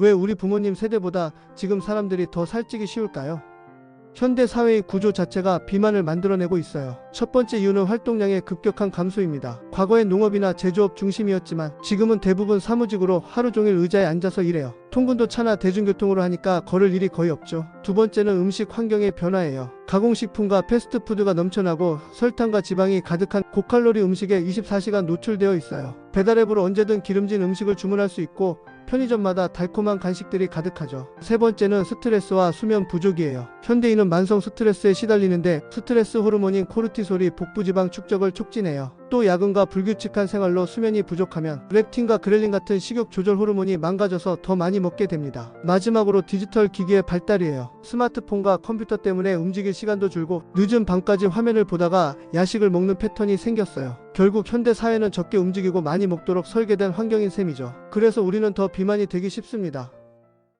왜 우리 부모님 세대보다 지금 사람들이 더 살찌기 쉬울까요? 현대 사회의 구조 자체가 비만을 만들어내고 있어요. 첫 번째 이유는 활동량의 급격한 감소입니다. 과거엔 농업이나 제조업 중심이었지만 지금은 대부분 사무직으로 하루 종일 의자에 앉아서 일해요. 통근도 차나 대중교통으로 하니까 걸을 일이 거의 없죠. 두 번째는 음식 환경의 변화예요. 가공식품과 패스트푸드가 넘쳐나고 설탕과 지방이 가득한 고칼로리 음식에 24시간 노출되어 있어요. 배달앱으로 언제든 기름진 음식을 주문할 수 있고 편의점마다 달콤한 간식들이 가득하죠. 세 번째는 스트레스와 수면 부족이에요. 현대인은 만성 스트레스에 시달리는데 스트레스 호르몬인 코르티솔이 복부지방 축적을 촉진해요. 또 야근과 불규칙한 생활로 수면이 부족하면 렙틴과 그렐린 같은 식욕 조절 호르몬이 망가져서 더 많이 먹게 됩니다. 마지막으로 디지털 기기의 발달이에요. 스마트폰과 컴퓨터 때문에 움직일 시간도 줄고 늦은 밤까지 화면을 보다가 야식을 먹는 패턴이 생겼어요. 결국 현대 사회는 적게 움직이고 많이 먹도록 설계된 환경인 셈이죠. 그래서 우리는 더 비만이 되기 쉽습니다.